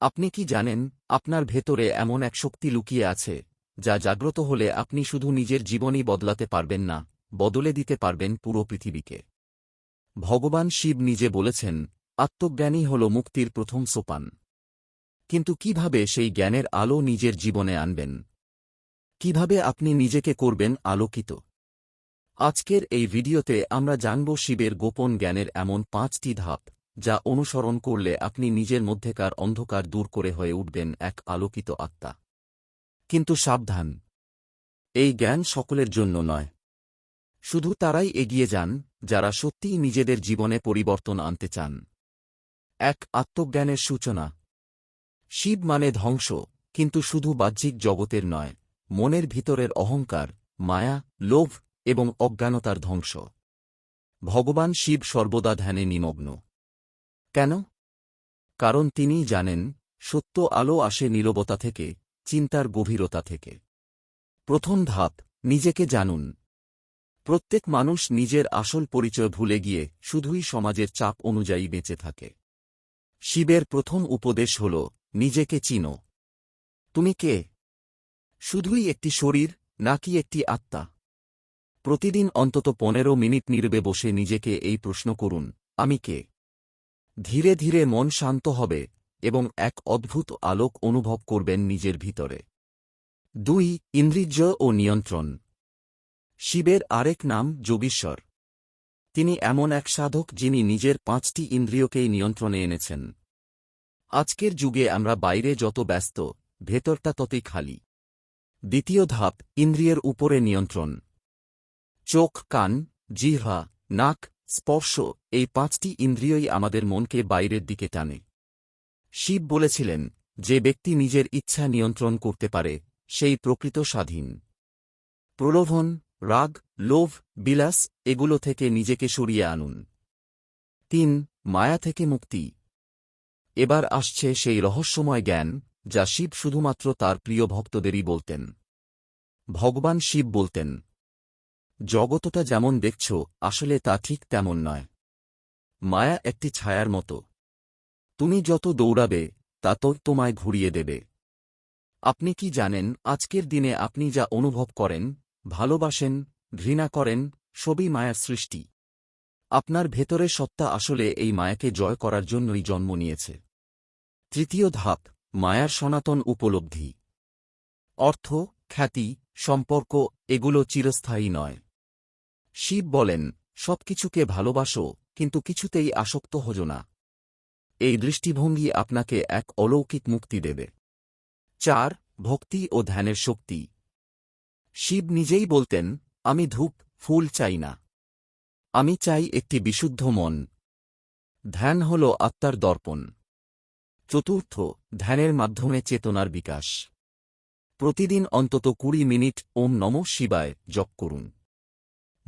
আপনি কি জানেন, আপনার ভেতরে এমন এক শক্তি লুকিয়ে আছে, যা জাগ্রত হলে আপনি শুধু নিজের জীবনই বদলাতে পারবেন না, বদলে দিতে পারবেন পুরো পৃথিবীকে। ভগবান শিব নিজে বলেছেন, আত্মজ্ঞানই হল মুক্তির প্রথম সোপান। কিন্তু কীভাবে সেই জ্ঞানের আলো নিজের জীবনে আনবেন? কীভাবে আপনি নিজেকে করবেন আলোকিত? আজকের এই ভিডিওতে আমরা জানব শিবের গোপন জ্ঞানের এমন পাঁচটি ধাপ। যা অনুসরণ করলে আপনি নিজের মধ্যেকার অন্ধকার দূর করে হয়ে উঠবেন এক আলোকিত আত্মা। কিন্তু সাবধান। এই জ্ঞান সকলের জন্য নয়। শুধু তারাই এগিয়ে যান, যারা সত্যিই নিজেদের জীবনে পরিবর্তন আনতে চান। এক আত্মজ্ঞানের সূচনা। শিব মানে ধ্বংস, কিন্তু শুধু বাহ্যিক জগতের নয়, মনের ভিতরের অহংকার, মায়া, লোভ এবং অজ্ঞানতার ধ্বংস। ভগবান শিব সর্বদা ধ্যানে নিমগ্ন। কেন? কারণ তিনিই জানেন, সত্য আলো আসে নীরবতা থেকে, চিন্তার গভীরতা থেকে। প্রথম ধাপ, নিজেকে জানুন। প্রত্যেক মানুষ নিজের আসল পরিচয় ভুলে গিয়ে শুধুই সমাজের চাপ অনুযায়ী বেঁচে থাকে। শিবের প্রথম উপদেশ হল, নিজেকে চিনো। তুমি কে? শুধুই একটি শরীর, নাকি একটি আত্মা? প্রতিদিন অন্তত পনেরো মিনিট নীরবে বসে নিজেকে এই প্রশ্ন করুন, আমি কে? ধীরে ধীরে মন শান্ত হবে এবং এক অদ্ভুত আলোক অনুভব করবেন নিজের ভিতরে। দুই ইন্দ্রিজ্য ও নিয়ন্ত্রণ। শিবের আরেক নাম যোগীশ্বর। তিনি এমন এক সাধক যিনি নিজের পাঁচটি ইন্দ্রিয়কেই নিয়ন্ত্রণে এনেছেন। আজকের যুগে আমরা বাইরে যত ব্যস্ত, ভেতরটা ততই খালি। দ্বিতীয় ধাপ, ইন্দ্রিয়ের উপরে নিয়ন্ত্রণ। চোখ, কান, জিহ্বা, নাক স্পর্শ, এই পাঁচটি ইন্দ্রিয়ই আমাদের মনকে বাইরের দিকে টানে। শিব বলেছিলেন, যে ব্যক্তি নিজের ইচ্ছা নিয়ন্ত্রণ করতে পারে, সেই প্রকৃত স্বাধীন। প্রলোভন, রাগ, লোভ, বিলাস, এগুলো থেকে নিজেকে সরিয়ে আনুন। তিন, মায়া থেকে মুক্তি। এবার আসছে সেই রহস্যময় জ্ঞান, যা শিব শুধুমাত্র তার প্রিয় ভক্তদেরই বলতেন। ভগবান শিব বলতেন জগতটা যেমন দেখছ, আসলে তা ঠিক তেমন নয়। মায়া একটি ছায়ার মতো। তুমি যত দৌড়াবে, তা তো তোমায় ঘুরিয়ে দেবে। আপনি কি জানেন, আজকের দিনে আপনি যা অনুভব করেন, ভালোবাসেন, ঘৃণা করেন, সবই মায়ার সৃষ্টি। আপনার ভেতরে সত্তা আসলে এই মায়াকে জয় করার জন্যই জন্ম নিয়েছে। তৃতীয় ধাপ, মায়ার সনাতন উপলব্ধি। অর্থ, খ্যাতি, সম্পর্ক, এগুলো চিরস্থায়ী নয়। শিব বলেন, সবকিছুকে ভালোবাসো, কিন্তু কিছুতেই আসক্ত হজ না। এই দৃষ্টিভঙ্গি আপনাকে এক অলৌকিক মুক্তি দেবে। চার, ভক্তি ও ধ্যানের শক্তি। শিব নিজেই বলতেন, আমি ধূপ, ফুল চাই না। আমি চাই একটি বিশুদ্ধ মন। ধ্যান হল আত্মার দর্পণ। চতুর্থ, ধ্যানের মাধ্যমে চেতনার বিকাশ। প্রতিদিন অন্তত কুড়ি মিনিট ওম নম শিবায় জপ করুন।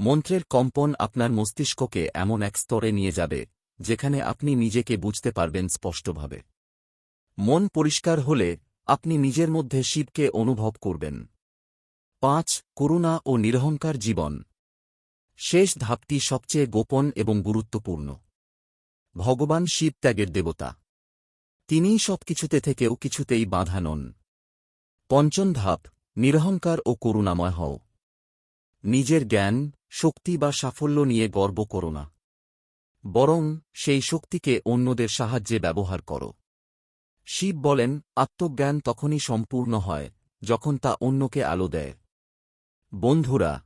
মন্ত্রের কম্পন আপনার মস্তিষ্ককে এমন এক স্তরে নিয়ে যাবে, যেখানে আপনি নিজেকে বুঝতে পারবেন স্পষ্টভাবে। মন পরিষ্কার হলে আপনি নিজের মধ্যে শিবকে অনুভব করবেন। পাঁচ, করুণা ও নিরহংকার জীবন। শেষ ধাপটি সবচেয়ে গোপন এবং গুরুত্বপূর্ণ। ভগবান শিব ত্যাগের দেবতা। তিনিই সবকিছুতে থেকেও কিছুতেই বাধা নন। পঞ্চম ধাপ, নিরহংকার ও করুণাময় হও। নিজের জ্ঞান, শক্তি বা সাফল্য নিয়ে গর্ব করো না। বরং সেই শক্তিকে অন্যদের সাহায্যে ব্যবহার করো। শিব বলেন, আত্মজ্ঞান তখনই সম্পূর্ণ হয়, যখন তা অন্যকে আলো দেয়। বন্ধুরা,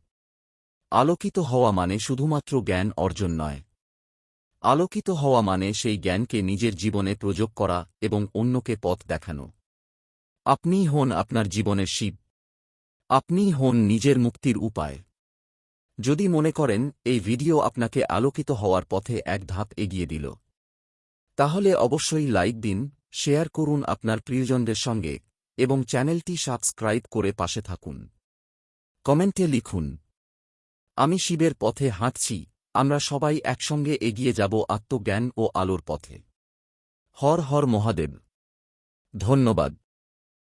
আলোকিত হওয়া মানে শুধুমাত্র জ্ঞান অর্জন নয়। আলোকিত হওয়া মানে সেই জ্ঞানকে নিজের জীবনে প্রয়োগ করা এবং অন্যকে পথ দেখানো। আপনিই হন আপনার জীবনের শিব। আপনিই হন নিজের মুক্তির উপায়। যদি মনে করেন, এই ভিডিও আপনাকে আলোকিত হওয়ার পথে এক ধাপ এগিয়ে দিল। তাহলে অবশ্যই লাইক দিন, শেয়ার করুন আপনার প্রিয়জনদের সঙ্গে এবং চ্যানেলটি সাবস্ক্রাইব করে পাশে থাকুন। কমেন্টে লিখুন, আমি শিবের পথে হাঁটছি, আমরা সবাই একসঙ্গে এগিয়ে যাব আত্মজ্ঞান ও আলোর পথে। হর হর মহাদেব। ধন্যবাদ।